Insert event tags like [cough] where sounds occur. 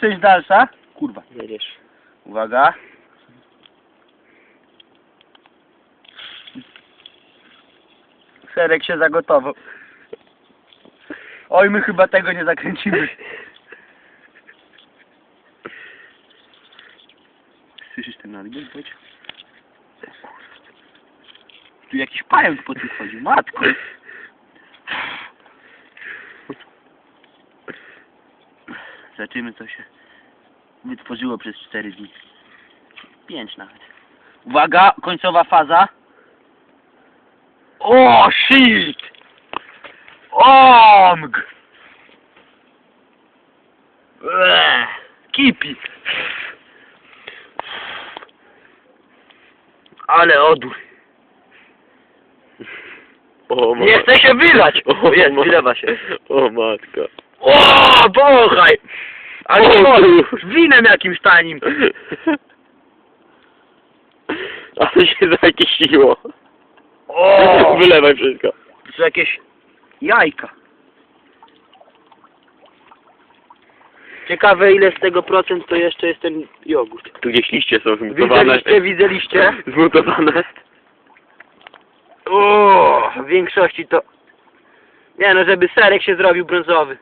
Część dalsza. Kurwa. Jedziesz. Uwaga. Serek się zagotował. Oj, my chyba tego nie zakręcimy. Słyszysz ten nadbieg? Chodź. Tu jakiś pająk po tym chodzi, matko. Zobaczymy co się wytworzyło przez 4 dni. 5 nawet. Uwaga, końcowa faza. O, shit! OMG! Eee, kipi. Ale odór. O. Nie chce się wylać! O, Jest, wylewa się. O matka. O, bochaj! Ale O, o, kur- winem jakimś tanim. [laughs] Ale się zakisiło. O, Wylewaj wszystko. to są jakieś jajka. Ciekawe ile z tego procent to jeszcze jest ten jogurt. Tu gdzieś liście są zmutowane. Widzieliście, widzieliście? Zmutowane. O, w większości to... Nie no, żeby serek się zrobił brązowy.